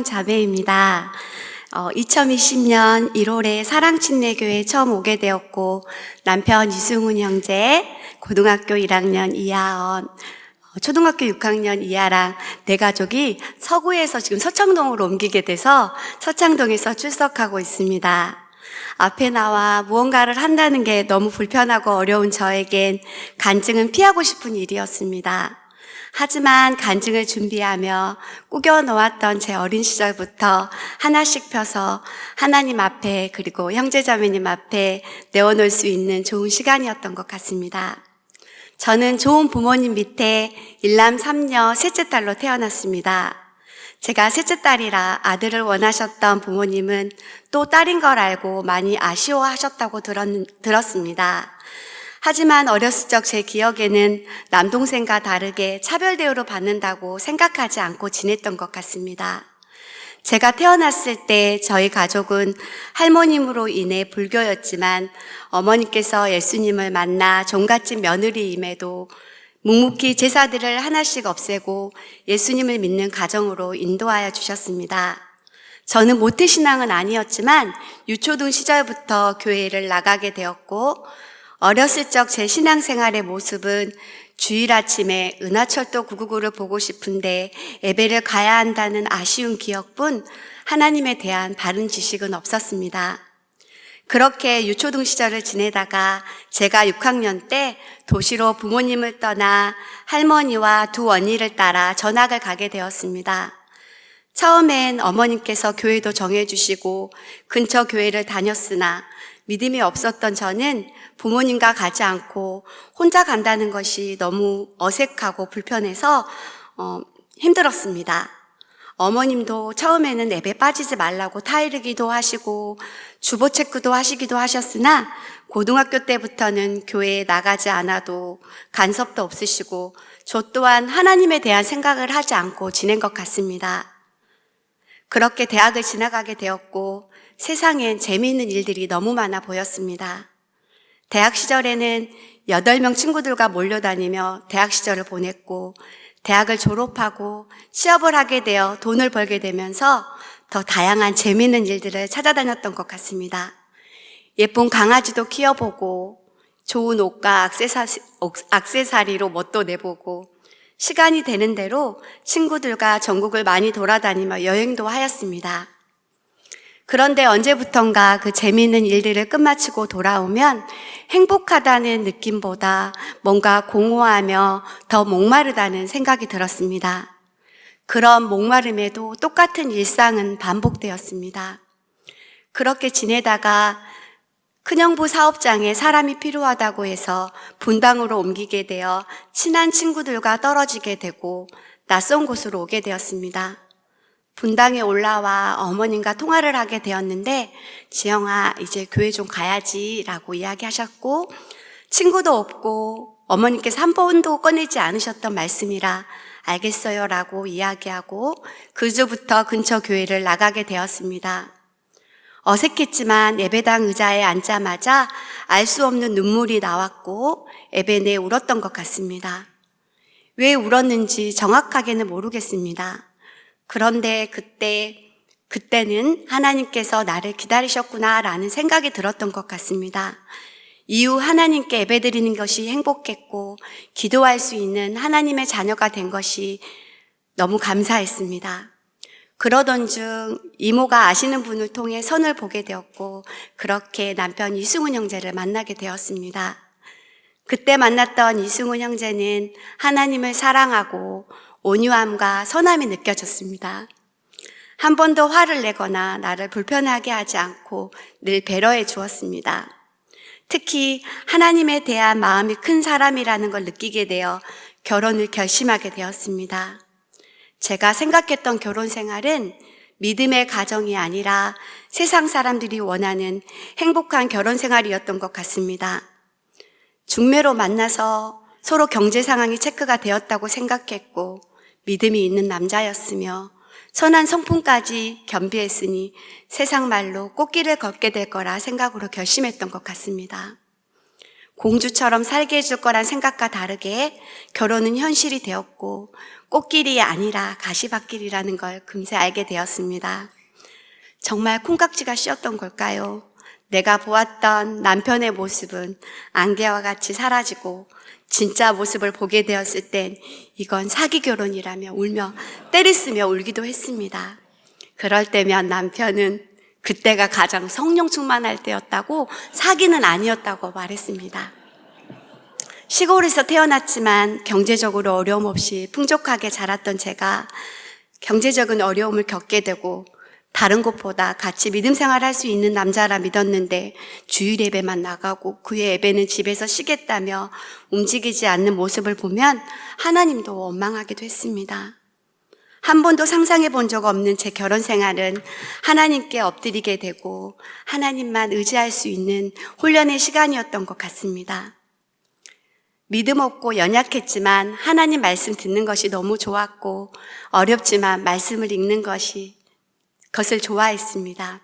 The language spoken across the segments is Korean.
이은정 자매입니다. 어, 2020년 1월에 사랑침례교회 처음 오게 되었고 남편 이승훈 형제, 고등학교 1학년 이하언, 어, 초등학교 6학년 이하랑 내 가족이 서구에서 지금 서창동으로 옮기게 돼서 서창동에서 출석하고 있습니다. 앞에 나와 무언가를 한다는 게 너무 불편하고 어려운 저에겐 간증은 피하고 싶은 일이었습니다. 하지만 간증을 준비하며 꾸겨 놓았던 제 어린 시절부터 하나씩 펴서 하나님 앞에 그리고 형제자매님 앞에 내어놓을 수 있는 좋은 시간이었던 것 같습니다. 저는 좋은 부모님 밑에 일남 삼녀 셋째 딸로 태어났습니다. 제가 셋째 딸이라 아들을 원하셨던 부모님은 또 딸인 걸 알고 많이 아쉬워하셨다고 들었, 들었습니다. 하지만 어렸을 적 제 기억에는 남동생과 다르게 차별 대우를 받는다고 생각하지 않고 지냈던 것 같습니다. 제가 태어났을 때 저희 가족은 할머님으로 인해 불교였지만 어머니께서 예수님을 만나 종갓집 며느리임에도 묵묵히 제사들을 하나씩 없애고 예수님을 믿는 가정으로 인도하여 주셨습니다. 저는 모태신앙은 아니었지만 유초등 시절부터 교회를 나가게 되었고 어렸을 적 제 신앙생활의 모습은 주일 아침에 은하철도 999를 보고 싶은데 예배를 가야 한다는 아쉬운 기억뿐 하나님에 대한 바른 지식은 없었습니다. 그렇게 유초등 시절을 지내다가 제가 6학년 때 도시로 부모님을 떠나 할머니와 두 언니를 따라 전학을 가게 되었습니다. 처음엔 어머님께서 교회도 정해주시고 근처 교회를 다녔으나 믿음이 없었던 저는 부모님과 가지 않고 혼자 간다는 것이 너무 어색하고 불편해서 어, 힘들었습니다. 어머님도 처음에는 앱에 빠지지 말라고 타이르기도 하시고 주보 체크도 하시기도 하셨으나 고등학교 때부터는 교회에 나가지 않아도 간섭도 없으시고 저 또한 하나님에 대한 생각을 하지 않고 지낸 것 같습니다. 그렇게 대학을 지나가게 되었고 세상엔 재미있는 일들이 너무 많아 보였습니다. 대학 시절에는 8명 친구들과 몰려다니며 대학 시절을 보냈고 대학을 졸업하고 취업을 하게 되어 돈을 벌게 되면서 더 다양한 재미있는 일들을 찾아다녔던 것 같습니다. 예쁜 강아지도 키워보고 좋은 옷과 악세사, 악세사리로 멋도 내보고 시간이 되는 대로 친구들과 전국을 많이 돌아다니며 여행도 하였습니다. 그런데 언제부턴가 그 재미있는 일들을 끝마치고 돌아오면 행복하다는 느낌보다 뭔가 공허하며 더 목마르다는 생각이 들었습니다. 그런 목마름에도 똑같은 일상은 반복되었습니다. 그렇게 지내다가 큰형부 사업장에 사람이 필요하다고 해서 분당으로 옮기게 되어 친한 친구들과 떨어지게 되고 낯선 곳으로 오게 되었습니다. 분당에 올라와 어머님과 통화를 하게 되었는데 지영아 이제 교회 좀 가야지 라고 이야기하셨고 친구도 없고 어머님께서 한 번도 꺼내지 않으셨던 말씀이라 알겠어요 라고 이야기하고 그 주부터 근처 교회를 나가게 되었습니다. 어색했지만 예배당 의자에 앉자마자 알 수 없는 눈물이 나왔고 예배 내 울었던 것 같습니다. 왜 울었는지 정확하게는 모르겠습니다. 그런데 그때, 그때는 하나님께서 나를 기다리셨구나라는 생각이 들었던 것 같습니다. 이후 하나님께 예배드리는 것이 행복했고, 기도할 수 있는 하나님의 자녀가 된 것이 너무 감사했습니다. 그러던 중 이모가 아시는 분을 통해 선을 보게 되었고, 그렇게 남편 이승훈 형제를 만나게 되었습니다. 그때 만났던 이승훈 형제는 하나님을 사랑하고 온유함과 선함이 느껴졌습니다. 한 번도 화를 내거나 나를 불편하게 하지 않고 늘 배려해 주었습니다. 특히 하나님에 대한 마음이 큰 사람이라는 걸 느끼게 되어 결혼을 결심하게 되었습니다. 제가 생각했던 결혼 생활은 믿음의 가정이 아니라 세상 사람들이 원하는 행복한 결혼 생활이었던 것 같습니다. 중매로 만나서 서로 경제 상황이 체크가 되었다고 생각했고 믿음이 있는 남자였으며 선한 성품까지 겸비했으니 세상 말로 꽃길을 걷게 될 거라 생각으로 결심했던 것 같습니다. 공주처럼 살게 해줄 거란 생각과 다르게 결혼은 현실이 되었고 꽃길이 아니라 가시밭길이라는 걸 금세 알게 되었습니다. 정말 콩깍지가 씌었던 걸까요? 내가 보았던 남편의 모습은 안개와 같이 사라지고 진짜 모습을 보게 되었을 땐 이건 사기 결혼이라며 울며 때리쓰며 울기도 했습니다. 그럴 때면 남편은 그때가 가장 성령 충만할 때였다고 사기는 아니었다고 말했습니다. 시골에서 태어났지만 경제적으로 어려움 없이 풍족하게 자랐던 제가 경제적인 어려움을 겪게 되고 다른 곳보다 같이 믿음 생활 할 수 있는 남자라 믿었는데 주일 예배만 나가고 그의 예배는 집에서 쉬겠다며 움직이지 않는 모습을 보면 하나님도 원망하기도 했습니다. 한 번도 상상해 본 적 없는 제 결혼 생활은 하나님께 엎드리게 되고 하나님만 의지할 수 있는 훈련의 시간이었던 것 같습니다. 믿음 없고 연약했지만 하나님 말씀 듣는 것이 너무 좋았고 어렵지만 말씀을 읽는 것이 것을 좋아했습니다.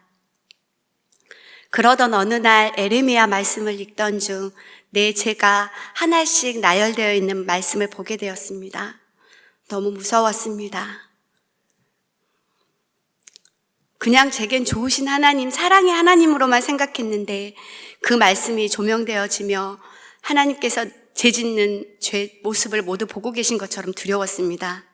그러던 어느 날 에레미야 말씀을 읽던 중내 제가 하나씩 나열되어 있는 말씀을 보게 되었습니다. 너무 무서웠습니다. 그냥 제겐 좋으신 하나님, 사랑의 하나님으로만 생각했는데 그 말씀이 조명되어지며 하나님께서 죄 짓는 죄 모습을 모두 보고 계신 것처럼 두려웠습니다.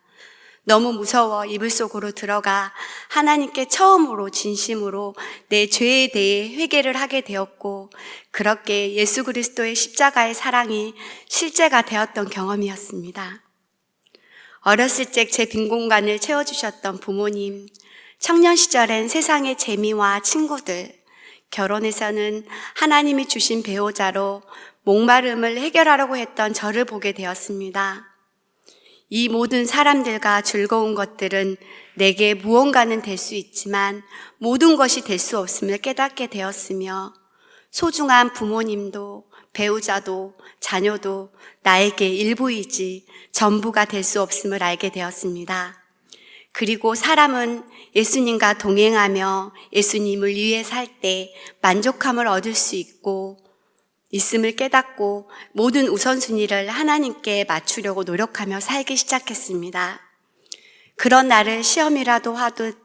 너무 무서워 이불 속으로 들어가 하나님께 처음으로 진심으로 내 죄에 대해 회개를 하게 되었고 그렇게 예수 그리스도의 십자가의 사랑이 실제가 되었던 경험이었습니다. 어렸을 적 제 빈 공간을 채워주셨던 부모님, 청년 시절엔 세상의 재미와 친구들, 결혼에서는 하나님이 주신 배우자로 목마름을 해결하려고 했던 저를 보게 되었습니다. 이 모든 사람들과 즐거운 것들은 내게 무언가는 될 수 있지만 모든 것이 될 수 없음을 깨닫게 되었으며 소중한 부모님도 배우자도 자녀도 나에게 일부이지 전부가 될 수 없음을 알게 되었습니다. 그리고 사람은 예수님과 동행하며 예수님을 위해 살 때 만족함을 얻을 수 있고 있음을 깨닫고 모든 우선순위를 하나님께 맞추려고 노력하며 살기 시작했습니다. 그런 날을 시험이라도 하듯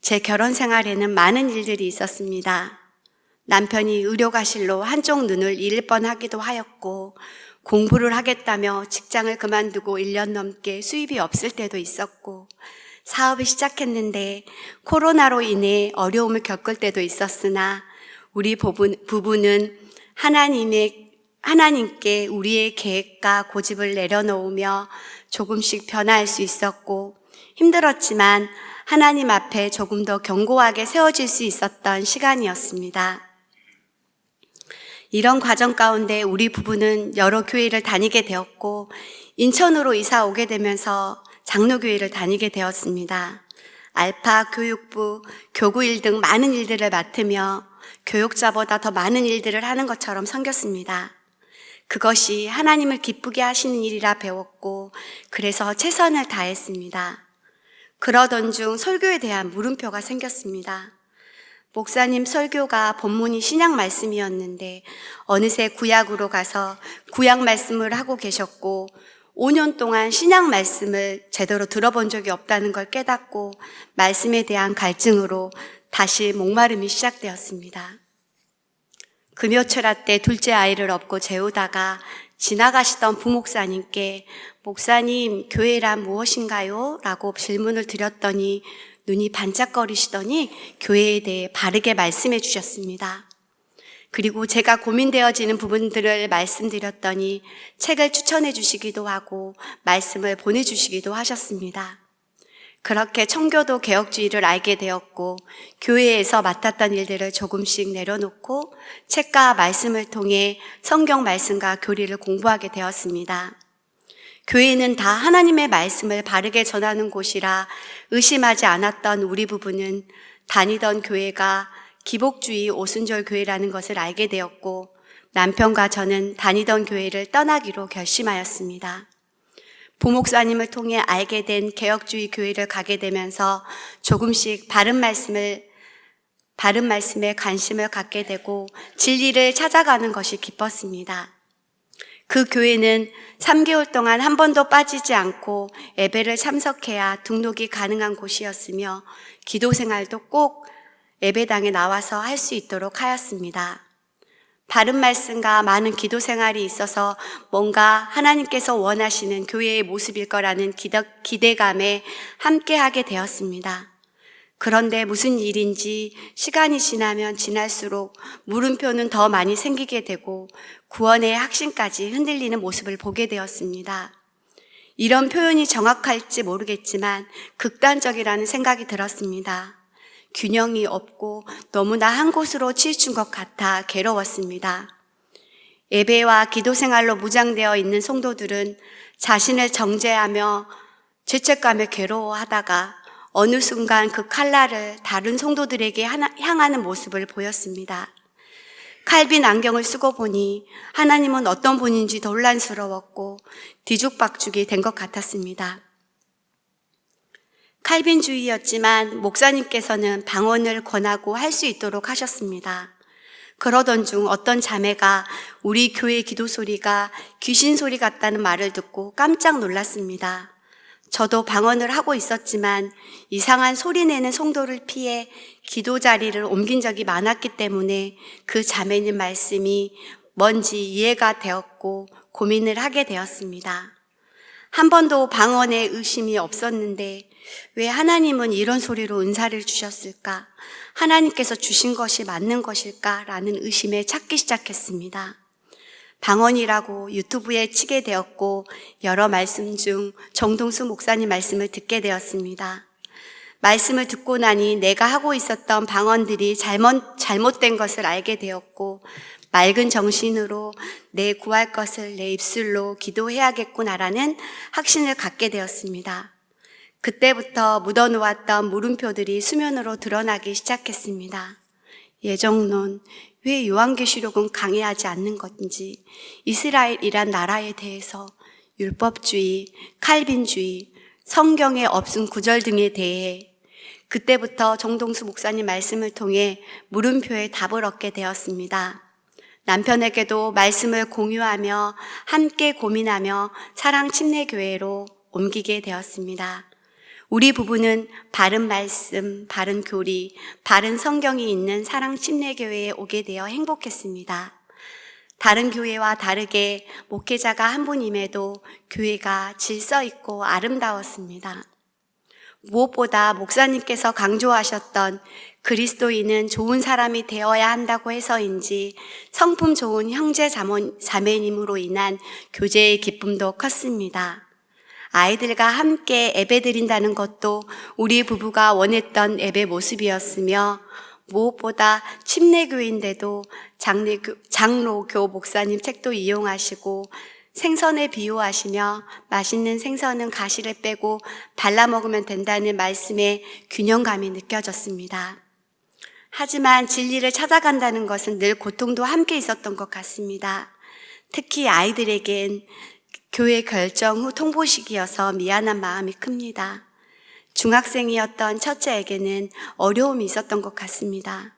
제 결혼 생활에는 많은 일들이 있었습니다. 남편이 의료가실로 한쪽 눈을 잃을 뻔하기도 하였고 공부를 하겠다며 직장을 그만두고 1년 넘게 수입이 없을 때도 있었고 사업을 시작했는데 코로나로 인해 어려움을 겪을 때도 있었으나 우리 부부는 하나님의 하나님께 우리의 계획과 고집을 내려놓으며 조금씩 변화할 수 있었고 힘들었지만 하나님 앞에 조금 더 견고하게 세워질 수 있었던 시간이었습니다. 이런 과정 가운데 우리 부부는 여러 교회를 다니게 되었고 인천으로 이사 오게 되면서 장로교회를 다니게 되었습니다. 알파 교육부, 교구일 등 많은 일들을 맡으며 교육자보다 더 많은 일들을 하는 것처럼 섬겼습니다. 그것이 하나님을 기쁘게 하시는 일이라 배웠고, 그래서 최선을 다했습니다. 그러던 중 설교에 대한 물음표가 생겼습니다. 목사님 설교가 본문이 신약 말씀이었는데, 어느새 구약으로 가서 구약 말씀을 하고 계셨고, 5년 동안 신약 말씀을 제대로 들어본 적이 없다는 걸 깨닫고, 말씀에 대한 갈증으로 다시 목마름이 시작되었습니다. 금요철화 때 둘째 아이를 업고 재우다가 지나가시던 부목사님께 목사님 교회란 무엇인가요? 라고 질문을 드렸더니 눈이 반짝거리시더니 교회에 대해 바르게 말씀해 주셨습니다. 그리고 제가 고민되어지는 부분들을 말씀드렸더니 책을 추천해 주시기도 하고 말씀을 보내주시기도 하셨습니다. 그렇게 청교도 개혁주의를 알게 되었고 교회에서 맡았던 일들을 조금씩 내려놓고 책과 말씀을 통해 성경 말씀과 교리를 공부하게 되었습니다. 교회는 다 하나님의 말씀을 바르게 전하는 곳이라 의심하지 않았던 우리 부부는 다니던 교회가 기복주의 오순절 교회라는 것을 알게 되었고 남편과 저는 다니던 교회를 떠나기로 결심하였습니다. 부목사님을 통해 알게 된 개혁주의 교회를 가게 되면서 조금씩 바른 말씀을 바른 말씀에 관심을 갖게 되고 진리를 찾아가는 것이 기뻤습니다. 그 교회는 3개월 동안 한 번도 빠지지 않고 예배를 참석해야 등록이 가능한 곳이었으며 기도 생활도 꼭 예배당에 나와서 할 수 있도록 하였습니다. 바른 말씀과 많은 기도 생활이 있어서 뭔가 하나님께서 원하시는 교회의 모습일 거라는 기대, 기대감에 함께하게 되었습니다. 그런데 무슨 일인지 시간이 지나면 지날수록 물음표는 더 많이 생기게 되고 구원의 확신까지 흔들리는 모습을 보게 되었습니다. 이런 표현이 정확할지 모르겠지만 극단적이라는 생각이 들었습니다. 균형이 없고 너무나 한 곳으로 치우친 것 같아 괴로웠습니다. 예배와 기도 생활로 무장되어 있는 성도들은 자신을 정죄하며 죄책감에 괴로워하다가 어느 순간 그 칼날을 다른 성도들에게 향하는 모습을 보였습니다. 칼빈 안경을 쓰고 보니 하나님은 어떤 분인지 혼란스러웠고 뒤죽박죽이 된 것 같았습니다. 칼빈주의였지만 목사님께서는 방언을 권하고 할 수 있도록 하셨습니다. 그러던 중 어떤 자매가 우리 교회 기도 소리가 귀신 소리 같다는 말을 듣고 깜짝 놀랐습니다. 저도 방언을 하고 있었지만 이상한 소리 내는 성도를 피해 기도 자리를 옮긴 적이 많았기 때문에 그 자매님 말씀이 뭔지 이해가 되었고 고민을 하게 되었습니다. 한 번도 방언에 의심이 없었는데 왜 하나님은 이런 소리로 은사를 주셨을까? 하나님께서 주신 것이 맞는 것일까? 라는 의심에 찾기 시작했습니다. 방언이라고 유튜브에 치게 되었고 여러 말씀 중 정동수 목사님 말씀을 듣게 되었습니다. 말씀을 듣고 나니 내가 하고 있었던 방언들이 잘못, 잘못된 것을 알게 되었고 맑은 정신으로 내 구할 것을 내 입술로 기도해야겠구나라는 확신을 갖게 되었습니다. 그때부터 묻어놓았던 물음표들이 수면으로 드러나기 시작했습니다. 예정론, 왜 요한계시록은 강해하지 않는 건지, 이스라엘이란 나라에 대해서 율법주의, 칼빈주의, 성경에 없은 구절 등에 대해 그때부터 정동수 목사님 말씀을 통해 물음표에 답을 얻게 되었습니다. 남편에게도 말씀을 공유하며 함께 고민하며 사랑 침례 교회로 옮기게 되었습니다. 우리 부부는 바른 말씀, 바른 교리, 바른 성경이 있는 사랑 침례 교회에 오게 되어 행복했습니다. 다른 교회와 다르게 목회자가 한 분임에도 교회가 질서 있고 아름다웠습니다. 무엇보다 목사님께서 강조하셨던 그리스도인은 좋은 사람이 되어야 한다고 해서인지 성품 좋은 형제 자매님으로 인한 교제의 기쁨도 컸습니다. 아이들과 함께 예배 드린다는 것도 우리 부부가 원했던 예배 모습이었으며 무엇보다 침례교인데도 장로교 목사님 책도 이용하시고 생선에 비유하시며 맛있는 생선은 가시를 빼고 발라 먹으면 된다는 말씀에 균형감이 느껴졌습니다. 하지만 진리를 찾아간다는 것은 늘 고통도 함께 있었던 것 같습니다. 특히 아이들에겐 교회 결정 후 통보식이어서 미안한 마음이 큽니다. 중학생이었던 첫째에게는 어려움이 있었던 것 같습니다.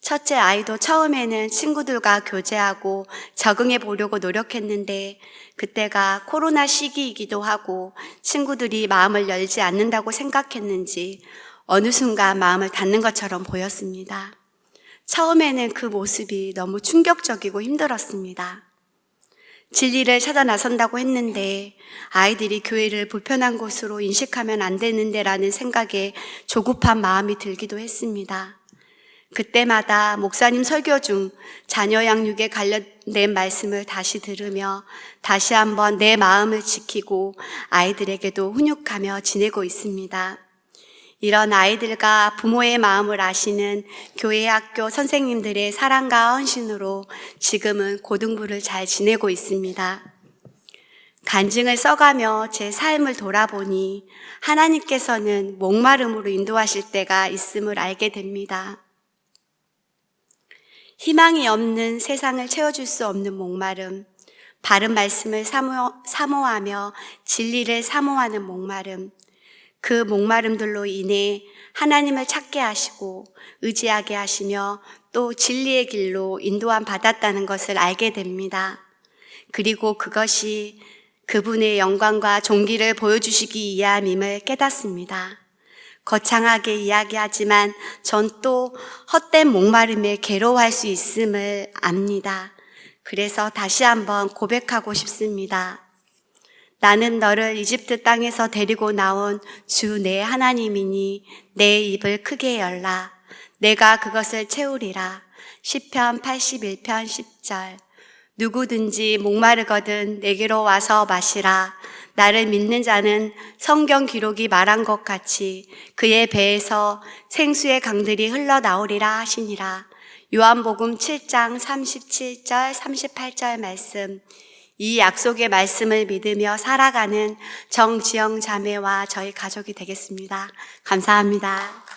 첫째 아이도 처음에는 친구들과 교제하고 적응해 보려고 노력했는데 그때가 코로나 시기이기도 하고 친구들이 마음을 열지 않는다고 생각했는지 어느 순간 마음을 닫는 것처럼 보였습니다. 처음에는 그 모습이 너무 충격적이고 힘들었습니다. 진리를 찾아 나선다고 했는데 아이들이 교회를 불편한 곳으로 인식하면 안 되는데라는 생각에 조급한 마음이 들기도 했습니다. 그때마다 목사님 설교 중 자녀 양육에 관련된 말씀을 다시 들으며 다시 한번 내 마음을 지키고 아이들에게도 훈육하며 지내고 있습니다. 이런 아이들과 부모의 마음을 아시는 교회 학교 선생님들의 사랑과 헌신으로 지금은 고등부를 잘 지내고 있습니다. 간증을 써가며 제 삶을 돌아보니 하나님께서는 목마름으로 인도하실 때가 있음을 알게 됩니다. 희망이 없는 세상을 채워줄 수 없는 목마름, 바른 말씀을 사모, 사모하며 진리를 사모하는 목마름, 그 목마름들로 인해 하나님을 찾게 하시고 의지하게 하시며 또 진리의 길로 인도함 받았다는 것을 알게 됩니다. 그리고 그것이 그분의 영광과 종기를 보여주시기 위함임을 깨닫습니다. 거창하게 이야기하지만 전 또 헛된 목마름에 괴로워할 수 있음을 압니다. 그래서 다시 한번 고백하고 싶습니다. 나는 너를 이집트 땅에서 데리고 나온 주 내 하나님이니 내 입을 크게 열라. 내가 그것을 채우리라. 시편 81편 10절. 누구든지 목마르거든 내게로 와서 마시라. 나를 믿는 자는 성경 기록이 말한 것 같이 그의 배에서 생수의 강들이 흘러나오리라 하시니라. 요한복음 7장 37절 38절 말씀. 이 약속의 말씀을 믿으며 살아가는 정지영 자매와 저희 가족이 되겠습니다. 감사합니다.